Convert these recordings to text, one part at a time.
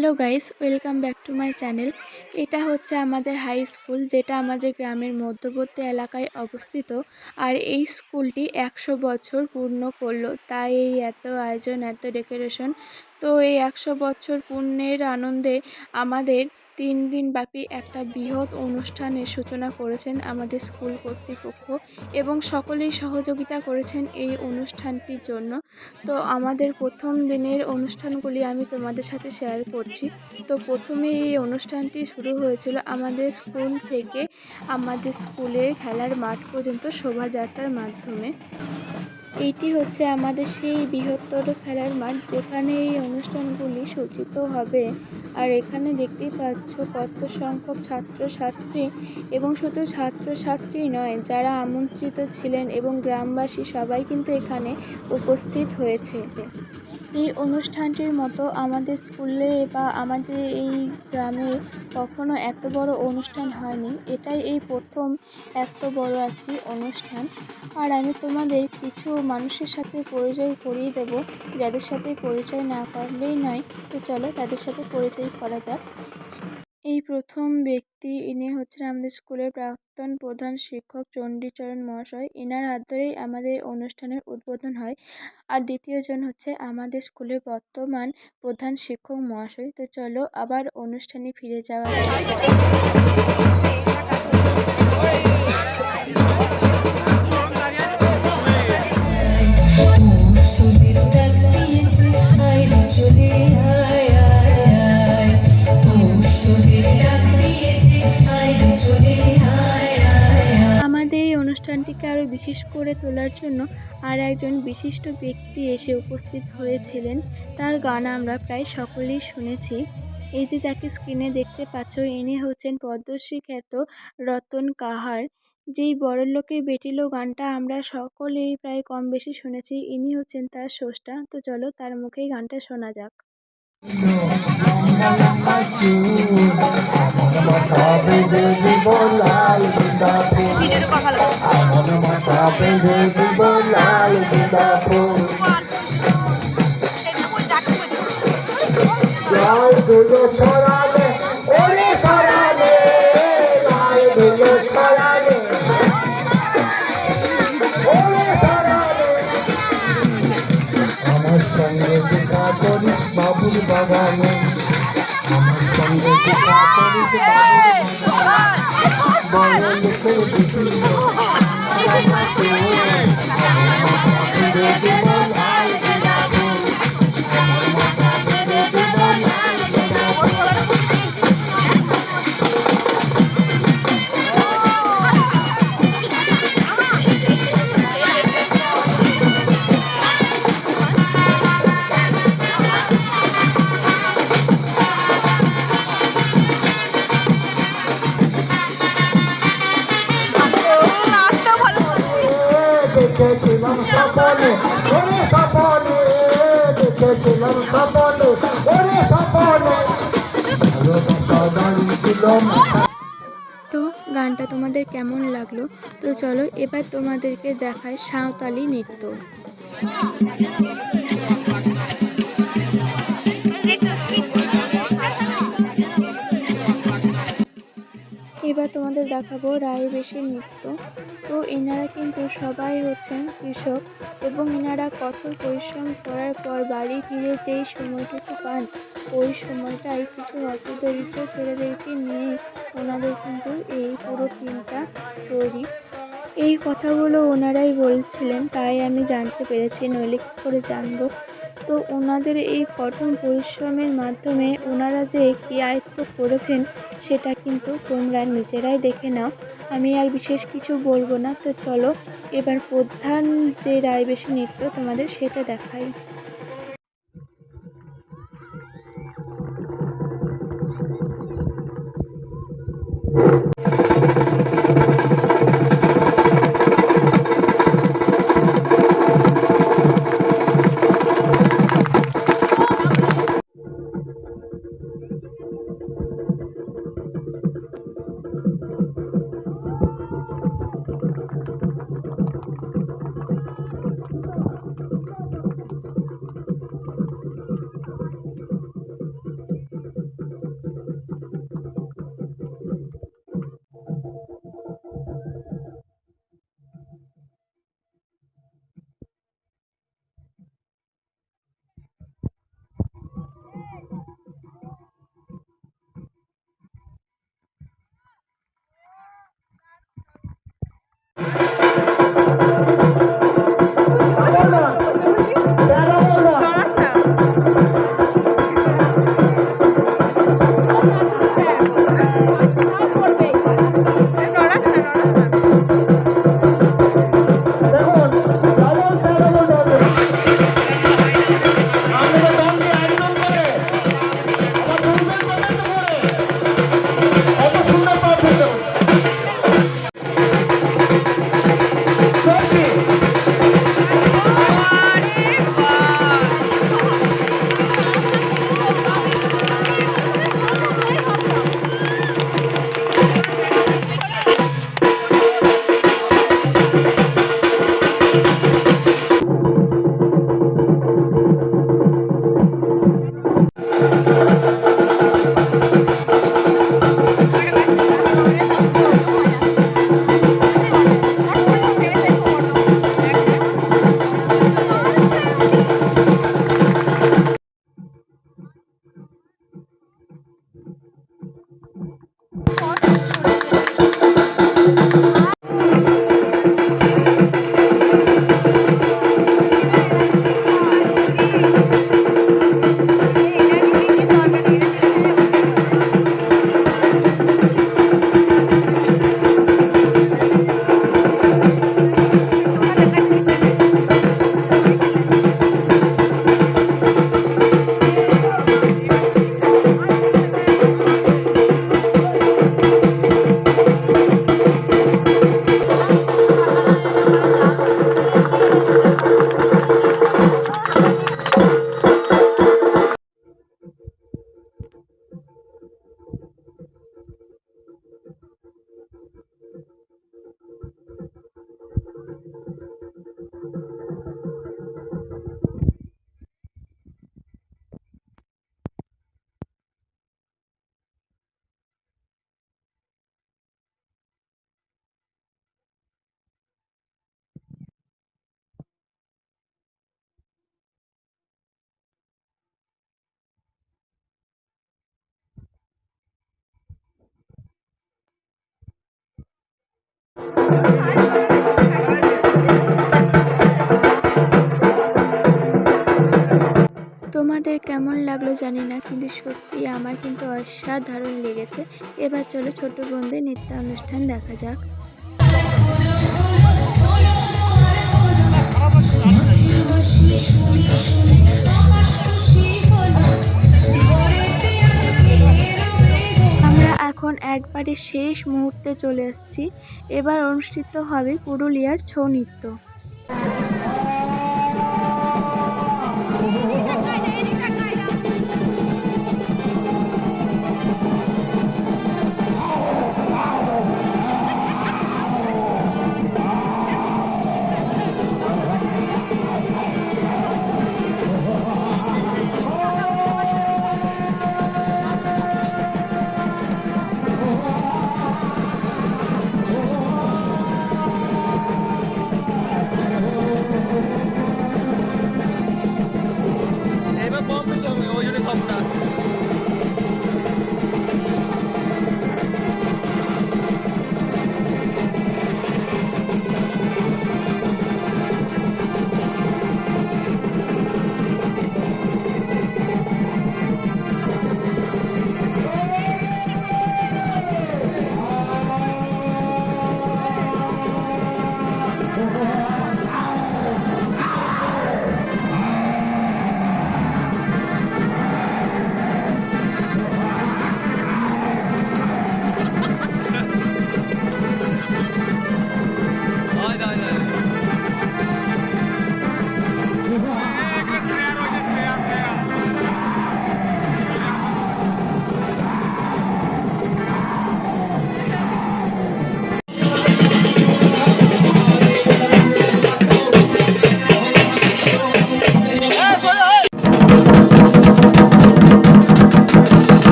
Hello guys, welcome back to my channel. এটা হচ্ছে আমাদের হাই স্কুল, যেটা আমাদের গ্রামের মধ্যবর্তী এলাকায় অবস্থিত। আর এই স্কুলটি একশো বছর পূর্ণ করল। তাই এই এত আয়োজন, এত ডেকোরেশন তো এই একশো বছর পূর্ণের আনন্দে আমাদের তিন দিন ব্যাপী একটা বৃহৎ অনুষ্ঠানের সূচনা করেছেন আমাদের স্কুল কর্তৃপক্ষ এবং সকলেই সহযোগিতা করেছেন এই অনুষ্ঠানটির জন্য। তো আমাদের প্রথম দিনের অনুষ্ঠানগুলি আমি তোমাদের সাথে শেয়ার করছি। তো প্রথমে এই অনুষ্ঠানটি শুরু হয়েছিল আমাদের স্কুল থেকে আমাদের স্কুলের খেলার মাঠ পর্যন্ত শোভাযাত্রার মাধ্যমে। এইটি হচ্ছে আমাদের সেই বৃহত্তর খেলার মাঠ, যেখানে এই অনুষ্ঠানগুলি সূচিত হবে। আর এখানে দেখতেই পাচ্ছ কত সংখ্যক ছাত্রছাত্রী এবং শুধু ছাত্রছাত্রী নয়, যারা আমন্ত্রিত ছিলেন এবং গ্রামবাসী সবাই কিন্তু এখানে উপস্থিত হয়েছে। এই অনুষ্ঠানটির মতো আমাদের স্কুলে বা আমাদের এই গ্রামে কখনো এত বড় অনুষ্ঠান হয়নি। এটাই এই প্রথম এত বড় একটি অনুষ্ঠান। আর আমি তোমাদের কিছু মানুষের সাথে পরিচয় করিয়ে দেব। যাদের সাথে পরিচয় না করলেই নয়। তো চলো তাদের সাথে পরিচয় করা যাক। এই প্রথম ব্যক্তি ইনি হচ্ছেন আমাদের স্কুলের প্রাক্তন প্রধান শিক্ষক চণ্ডীচরণ মহাশয়। এনার হাত ধরেই আমাদের অনুষ্ঠানের উদ্বোধন হয়। আর দ্বিতীয়জন হচ্ছে আমাদের স্কুলের বর্তমান প্রধান শিক্ষক মহাশয়। তো চলো আবার অনুষ্ঠানে ফিরে যাওয়া যাক। করে তোলার জন্য আর একজন বিশিষ্ট ব্যক্তি এসে উপস্থিত হয়েছিলেন। তার গান আমরা প্রায় সকলেই শুনেছি। এই যে যাকে স্ক্রিনে দেখতে পাচ্ছ, ইনি হচ্ছেন পদ্মশ্রী খ্যাত রতন কাহার। যেই বড়লোকের বেটিলো গানটা আমরা সকলেই প্রায় কম বেশি শুনেছি, ইনি হচ্ছেন তার স্রষ্টা। তো চলো তার মুখেই গানটা শোনা যাক। লাল দুলো ছড়ালে ওরে ছড়ালে লাল দুলো ছড়ালে ওরে ছড়ালে আমার সঙ্গে দেখা করিস বাবুর বাগানে বাবুর তো গানটা তোমাদের কেমন লাগল? তো চলো এবার তোমাদেরকে দেখায় সাঁওতালি নৃত্য। এবার তোমাদের দেখাবো রায়বেশি নৃত্য। তো এনারা কিন্তু সবাই হচ্ছেন কৃষক এবং এনারা কঠোর পরিশ্রম করার পর বাড়ি ফিরে যেই সময়টুকু পান, ওই সময়টাই কিছু হতদরিদ্র ছেলেদেরকে নিয়ে ওনাদের কিন্তু এই পুরো টিমটা তৈরি। এই কথাগুলো ওনারাই বলছিলেন, তাই আমি জানতে পেরেছি, নইলে কী করে জানব? তো ওনাদের এই কঠোর পরিশ্রমের মাধ্যমে ওনারা যে কী আয়ত্ত করেছেন, সেটা কিন্তু তোমরা নিজেরাই দেখে নাও। আমি আর বিশেষ কিছু বলব না। তো চলো, এবার প্রধান যে রায় বেশি নৃত্য তোমাদের সেটা দেখাই। তোমাদের কেমন লাগল জানি না, কিন্তু সত্যি আমার কিন্তু অসাধারণ লেগেছে। এবার চলো ছোট বোনদের নৃত্য অনুষ্ঠান দেখা যাক। আমরা এখন একবারে শেষ মুহূর্তে চলে এসেছি। এবার অনুষ্ঠিত হবে পুরুলিয়ার ছৌ নৃত্য।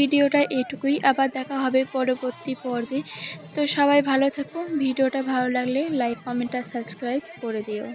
ভিডিওটা এটুকুই, আবার দেখা হবে পরবর্তী পর্বে। তো সবাই ভালো থাকুন, ভিডিওটা ভালো লাগলে লাইক, কমেন্ট আর সাবস্ক্রাইব করে দিও।